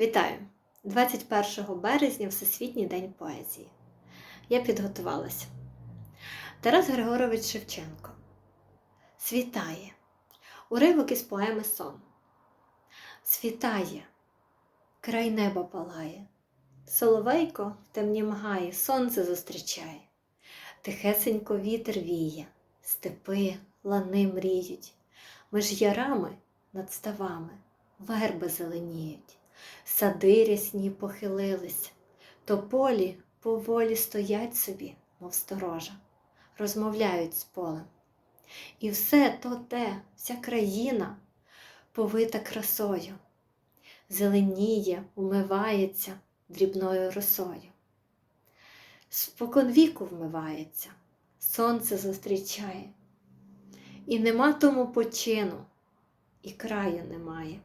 Вітаю! 21 березня Всесвітній день поезії. Я підготувалася. Тарас Григорович Шевченко. Світає. Уривок із поеми Сон. Світає, край неба палає. Соловейко в темнім гаї сонце зустрічає. Тихесенько вітер віє, степи, лани мріють. Між ярами над ставами верби зеленіють. Сади рясні похилились, тополі поволі стоять собі, мов сторожа, розмовляють з полем. І все то те, вся країна повита красою, зеленіє, умивається дрібною росою. Спокон віку вмивається, сонце зустрічає, і нема тому почину, і краю немає.